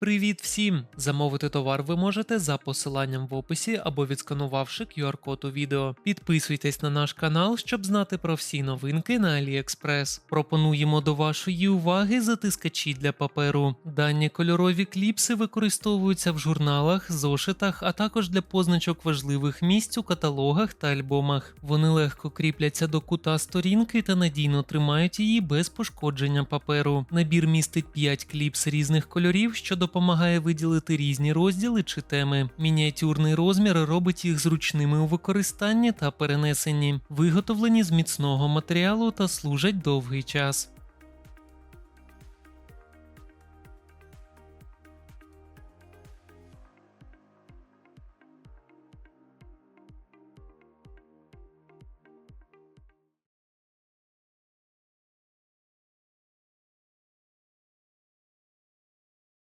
Привіт всім! Замовити товар ви можете за посиланням в описі або відсканувавши QR-код у відео. Підписуйтесь на наш канал, щоб знати про всі новинки на AliExpress. Пропонуємо до вашої уваги затискачі для паперу. Дані кольорові кліпси використовуються в журналах, зошитах, а також для позначок важливих місць у каталогах та альбомах. Вони легко кріпляться до кута сторінки та надійно тримають її без пошкодження паперу. Набір містить 5 кліпс різних кольорів, що допомагає виділити різні розділи чи теми. Мініатюрний розмір робить їх зручними у використанні та перенесенні, виготовлені з міцного матеріалу та служать довгий час.